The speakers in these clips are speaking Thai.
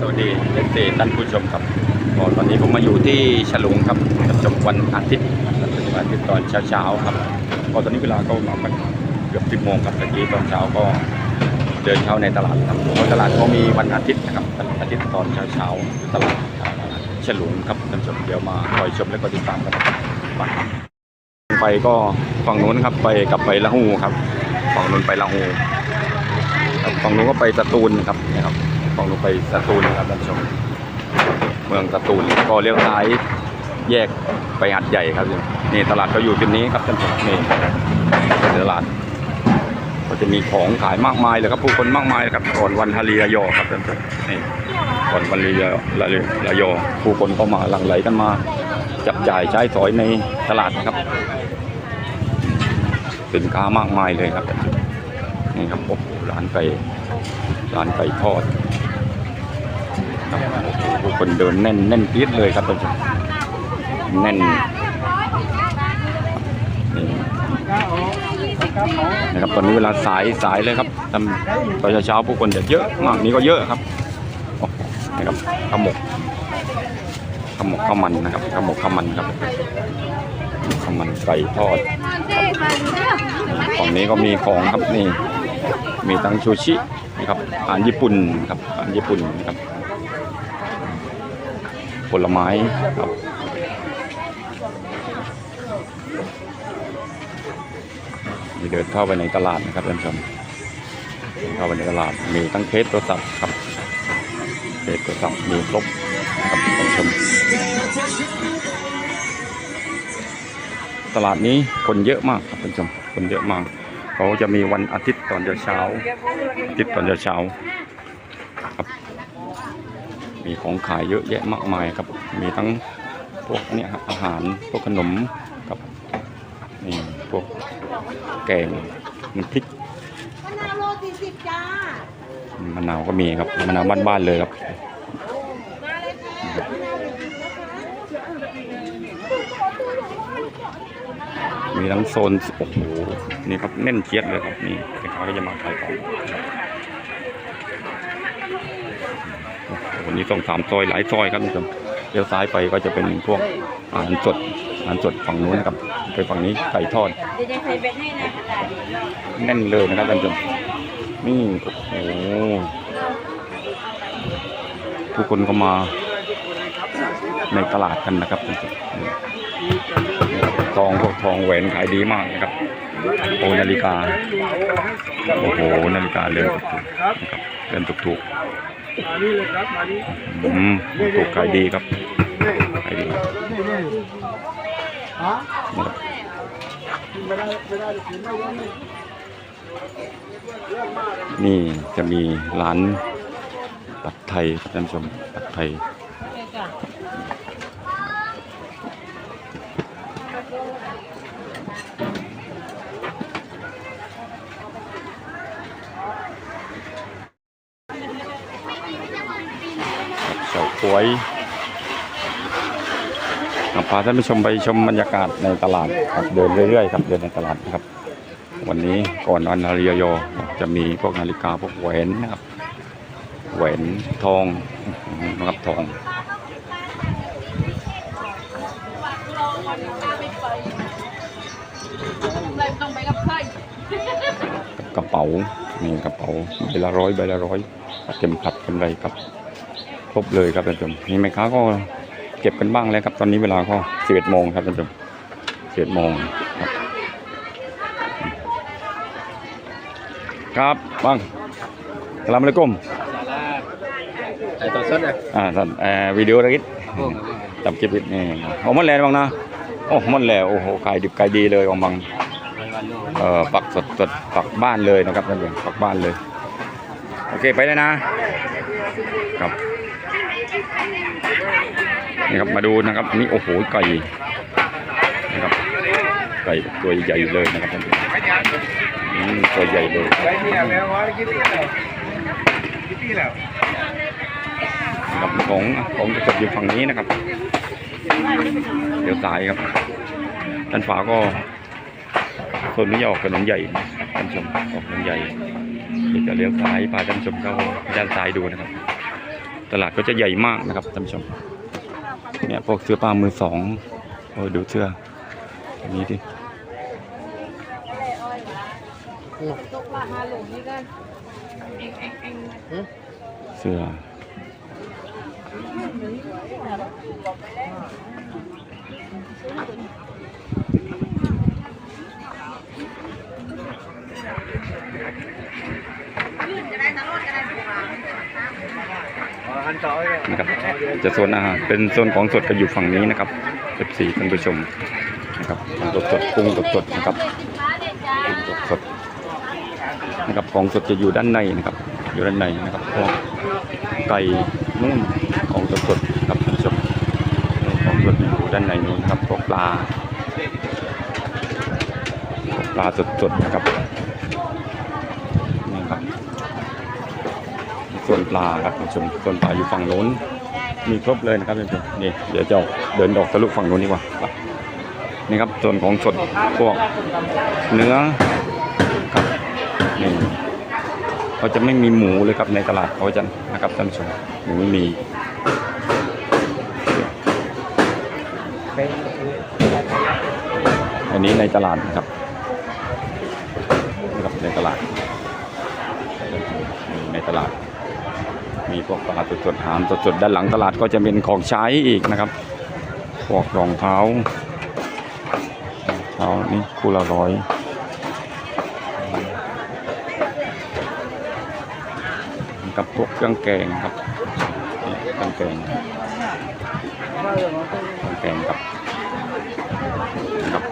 สวัสดีเอฟซีท่านผู้ชมครับตอนนี้ผมมาอยู่ที่ฉลุงครับชมวันอาทิตย์วันอาทิตย์ตอนเช้าๆครับก็ตอนนี้เวลาก็มาเกือบสิบโมงครับตะกี้ตอนเช้าก็เดินเข้าในตลาดครับเพราะตลาดก็มีวันอาทิตย์นะครับวันอาทิตย์ตอนเช้าๆตลาดฉลุงครับท่านผู้ชมเดี๋ยวมาคอยชมและก็ติดตามกันไปไปก็ฝั่งนู้นครับไปกลับไปละหูครับฝั่งนู้นไปละหูฝั่งนู้นก็ไปสตูลครับนะครับ ฝั่งนู้นไปสตูลนะครับท่านผู้ชม เมืองสตูลก็เลี้ยวซ้ายแยกไปหัดใหญ่ครับนี่ตลาดก็อยู่จุดนี้ครับท่านผู้ชมนี่ตลาด ก็จะมีของขายมากมายเลยครับผู้คนมากมายครับก่อนวันฮารีรายอครับท่านผู้ชมนี่ก่อนวันฮารีรายรายอผู้คนก็มาหลั่งไหลกันมา จับจ่ายใช้สอยในตลาดนะครับสินค้ามากมายเลยครับท่านผู้ชมนี่ครับโอ้โหร้านไก่ร้านไก่ทอด ครับผู้คนเดินแน่นแน่นปี๊ดเลยครับท่านผู้ชมแน่นนี่นะครับตอนนี้เวลาสายสายเลยครับตอนเช้าๆผู้คนจะเยอะมากนี้ก็เยอะครับนะครับข้าวหมกข้าวหมกข้าวมันนะครับข้าวหมกข้าวมันครับข้าวมันไก่ทอดฝั่งนี้ก็มีของครับนี่มีทั้งชูชินะครับอาหารญี่ปุ่นครับอาหารญี่ปุ่นนะครับ ผลไม้ครับเดินเข้าไปในตลาดนะครับท่านผู้ชมเข้าไปในตลาดมีทั้งเคสโทรศัพท์ครับเคสโทรศัพท์มีครบครับท่านผู้ชม ตลาดนี้คนเยอะมากครับท่านผู้ชมคนเยอะมากเขาจะมีวันอาทิตย์ตอนเช้าอาทิตย์ตอนเช้าครับ มีของขายเยอะแยะมากมายครับ มีทั้งพวกเนี่ยครับอาหารพวกขนมครับนี่พวกแกงน้ำพริกมะนาวโลสี่สิบจ้ามะนาวก็มีครับมะนาวบ้านๆเลยครับมาเลยค่ะมะนาวสี่สิบนะคะมีทั้งโซนโอ้โหนี่ครับแน่นเกียดเลยครับนี่สินค้าก็จะมาขายของ วันนี้ต้องสามซอยหลายซอยครับท่านเลี้ยวซ้ายไปก็จะเป็นพวกอาหารสดอาหารสดฝั่งนู้นนะครับไปฝั่งนี้ไก่ทอดแน่นเลยนะครับท่านผู้ชมนี่โอ้โหทุกคนก็มาในตลาดกันนะครับท่านผู้ชมนี่ทองพวกทองแหวนขายดีมากนะครับโอนาฬิกา โอ้โหนาฬิกาเรือนถูกๆนะครับเรือนถูก มานี่เลยครับมานี่ๆอืมถูกขายดีครับขายดีนี่นี่ฮะนะครับไม่ได้ไม่ได้กินไม่ได้นี่นี่จะมีร้านปัดไทยครับท่านผู้ชมปัดไทย เฉาก้วยพาท่านผู้ชมไปชมบรรยากาศในตลาดครับเดินเรื่อยๆครับเดินในตลาดนะครับ วันนี้ก่อนวันฮาริยโยจะมีพวกนาฬิกาพวกแหวนนะครับแหวนทองนะครับทองกรกับกระเป๋านี่กระเป๋าใบละร้อยใบละร้อยเข็มขัดเข็มไรครับ ครบเลยครับท่านผู้ชมนี่แม่ค้าก็เก็บกันบ้างแล้วครับตอนนี้เวลาก็สิบเอ็ดโมงครับท่านผู้ชมสิบเอ็ดโมงครับครับบ้างสลามอะลัยกุมไอ้ตัวสดอะอ่าท่านเอ่อวิดีโอระกิดจับคลิปนิดนี่โอ้หมันแล้วบ้างนะโอ้หมันแล้วโอ้โหขายดิบขายดีเลยของบางเอ่อปักสดสดปักบ้านเลยนะครับท่านผู้ชมปักบ้านเลย โอเคไปเลยนะครับ นี่ครับมาดูนะครับอันนี่โอ้โหไก่นะครับไก่ตัวใหญ่เลยนะครับท่านผู้ชมตัวใหญ่เลยนะครับของของจะจบอยู่ฝั่งนี้นะครับ เดี๋ยวซ้ายครับด้านฝาก็โซนนี้ออกถนนใหญ่ท่านชมออกถนนใหญ่เดี๋ยวจะเลี้ยวซ้ายพาท่านชมเข้าด้านซ้ายดูนะครับ ตลาดก็จะใหญ่มากนะครับท่านชม เนี่ยพวกเสื้อผ้ามือสองโอ้ดูเสื้ออันนี้ดิเสื้อ นะครับ จะโซนอาหารเป็นโซนของสดก็อยู่ฝั่งนี้นะครับ14ท่านผู้ชมนะครับสดสดกุ้งสดสดนะครับสดสดนะครับของสดจะอยู่ด้านในนะครับ อยู่ด้านในนะครับพวกไก่นุ่มของสดสดครับท่านผู้ชมของสดอยู่ด้านในนู้นครับพวกปลาปลาสดสดนะครับนี่ครับ ส่วนปลาครับท่านผู้ชมส่วนปลาอยู่ฝั่งโน้น มีครบเลยนะครับท่านผู้ชมนี่เดี๋ยวจะเดินดอกทะลุฝั่งโน้นดีกว่านี่ครับส่วนของสดพวกเนื้อครับนี่เขาจะไม่มีหมูเลยครับในตลาดเขาจะนะครับท่านผู้ชมหมูไม่มีอันนี้ในตลาดนะครับนะครับในตลาดในตลาด มีพวกปลาสดๆหามสดๆด้านหลังตลาดก็จะเป็นของใช้อีกนะครับพวกรองเท้ารองเท้านี่คู่ละร้อยกับพวกเครื่องแกงครับเครื่องแกงเครื่องแกงครับนะครับ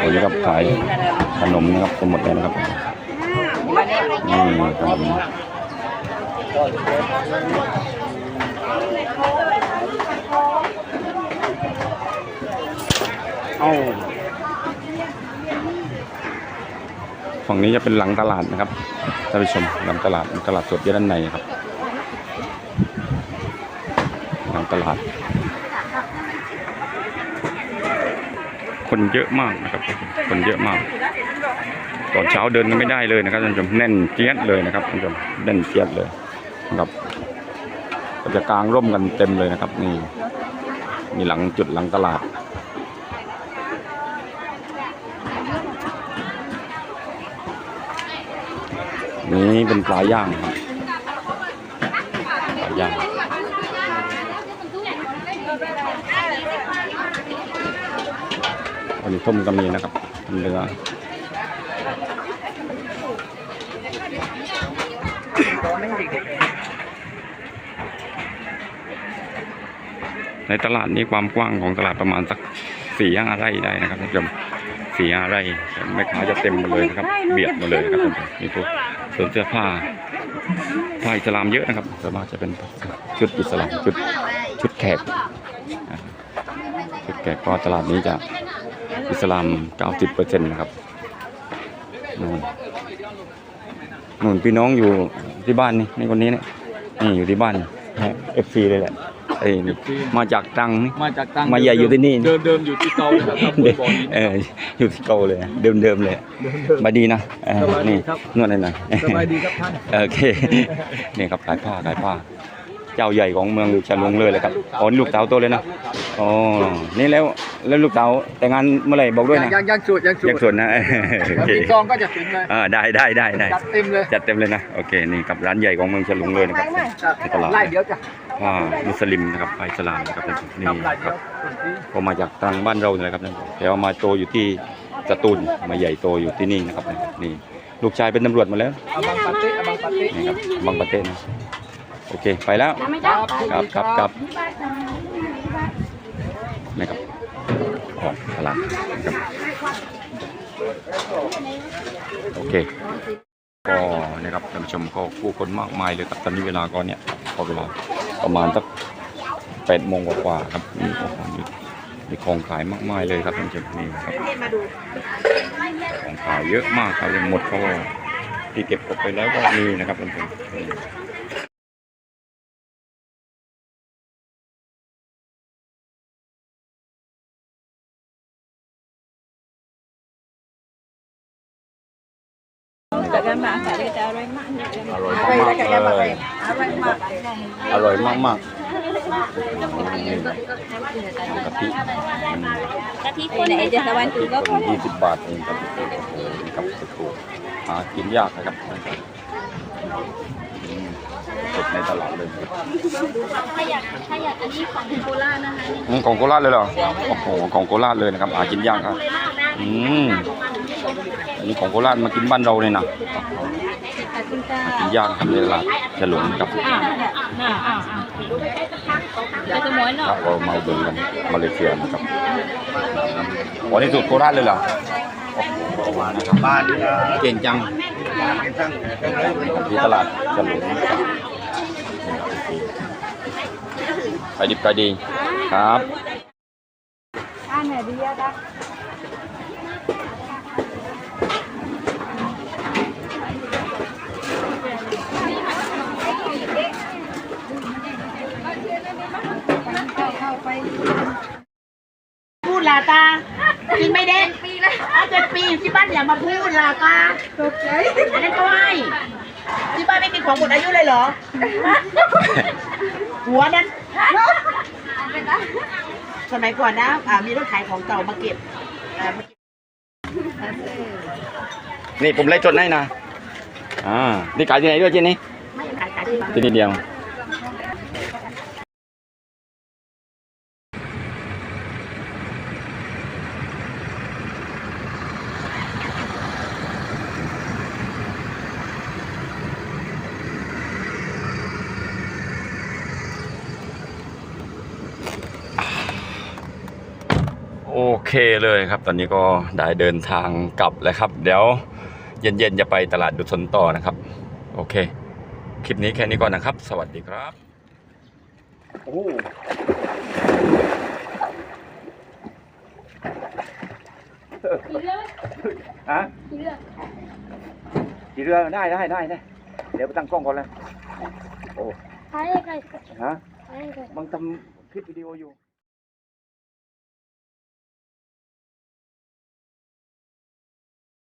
อันนี้ครับขายขนมนะครับหมดแล้วนะครับ เอาฝั่งนี้จะเป็นหลังตลาดนะครับท่านผู้ชมหลังตลาดตลาดสดอยู่ด้านในครับหลังตลาด คนเยอะมากนะครับ คนเยอะมาก ตอนเช้าเดินไม่ได้เลยนะครับท่านผู้ชมแน่นเจี๊ยดเลยนะครับท่านผู้ชมแน่นเจี๊ยดเลยนะครับก็จะกางร่มกันเต็มเลยนะครับนี่มีหลังจุดหลังตลาดนี่เป็นปลาย่างครับปลาย่างอันนี้ต้มก็มีนะครับเนื้อ ในตลาดนี้ความกว้างของตลาดประมาณสักสี่ห้าไร่ได้นะครับท่านผู้ชมสี่ห้าไร่แม่ค้าจะเต็มหมดเลยนะครับ เบียดหมดเลยนะครับท่านผู้ชมนี่พวกสวนเสื้อผ้าผ้าอิสลามเยอะนะครับส่วนมากจะเป็นชุดอิสลามชุดชุดแขกอ่าชุดแขกก็ตลาดนี้จะอิสลาม90%นะครับนู่นนู่นพี่น้องอยู่ที่บ้านนี่นี่คนนี้เนี่ยนี่อยู่ที่บ้านเอฟซีเลยแหละ ไอ้นี่มาจากตรังนี่ มาจากตังมาใหญ่อยู่ที่นี่ เดิมเดิมอยู่ที่เตาเลยครับครับบ่อยๆเอออยู่ที่เก่าเลยเดิมเดิมๆเลยเดิมเดิมมาดีนะเออสบายดีนี่ครับ นวดหน่อยสบายดีครับท่านโอเคนี่ครับขายผ้าขายผ้า เจ้าใหญ่ของเมืองฉลุงเลยเลยครับอ๋อนี่ลูกเต๋าโตเลยนะอ๋อนี่แล้วแล้วลูกเต๋าแต่งงานเมื่อไหร่บอกด้วยยังนะยังยังสูตรยังสูตยังรส่วนนะเออโอแล้วเคมีซองก็จะถึงเลยอ่าได้ได้ได้ได้จัดเต็มเลยจัดเต็มเลยนะโอเคนี่ครับร้านใหญ่ของเมืองฉลุงเลยนะครับครับในตลาด ไล่เดี๋ยวจ้ะ ผ้ามุสลิมนะครับผ้าอิสลามนะครับนี่ครับไล่ครับก็มาจากตรังบ้านเราเนี่ยแหละครับนั่นแต่ว่ามาโตอยู่ที่สตูลมาใหญ่โตอยู่ที่นี่นะครับนี่ลูกชายเป็นตำรวจมาแล้วบังปาเต้บังปาเต้นี่ครับบางปะเทศนะโอเคไปแล้วครับครับครับนี่ครับออกตลาดนะครับโอเคก็นะครับท่านผู้ชมก็ผู้คนมากมายเลยครับตอนนี้เวลาก็เนี่ยพอเวลา ประมาณสักแปดโมงกว่าครับมีของอยู่มีของขายมากมายเลยครับท่านผู้ชมนี่ครับของขายเยอะมากครับยังหมดก็ที่เก็บกบไปแล้วก็มีนะครับท่านผู้ชม อร่อยมากๆเลย อร่อยมากๆกะทิ Kati pun nak je kawan tu kau. ยี่สิบบาทเองครับครับถูกหากินยากนะครับอืมสดในตลาดเลยถ้าอยากถ้าอยากอันนี้ของโคราชนะคะนี่อืมของโคราชเลยเหรอ โอ้โห ของโคราชเลยนะครับ หากินยากครับ อืม อันนี้ของโคราชมากินบ้านเราเลยนะขอบคุณค่ะกินย่ากครับในตลาดฉลุงครับอ่าอ่าอ่าเราม้วนคเนาะรับเรามาดูกันมาเลเซียนะครับวันนี้สูตรโคราชเลยเหรอมานะครับบ้านเก่งจังเป็นตั้งที่ตลาดฉลุงนไปดิบไปดีครับอันไหนดีอะคะ พูดลาตาจริงไม่เด็กปีแล้วเจ็ดปีที่บ้านอย่ามาพูดลาตาตกใจอันนั้นก็ให้ที่บ้านไม่กินของหมดอายุเลยเหรอ หัวนั้นสมัยก่อนนะอ่ามีรถขายของเก่ามาเก็บอ่ามาเก็บนี่ผมไล่จดให้นะ อ่า นี่ขายที่ไหนด้วยเจนี่ไม่ขายขายที่บ้าน ที่นี่เดียว เคเลยครับตอนนี้ก็ได้เดินทางกลับแล้วครับ เดี๋ยวเย็นๆจะไปตลาดดุสนต่อนะครับ โอเค คลิปนี้แค่นี้ก่อนนะครับ สวัสดีครับโอ้ฮะขี่เรือขี่เรือได้ได้ได้ได้เดี๋ยวไปตั้งกล้องก่อนเลยโอ้ Hai kai. ฮะ Hai kai. บังทำคลิปวิดีโออยู่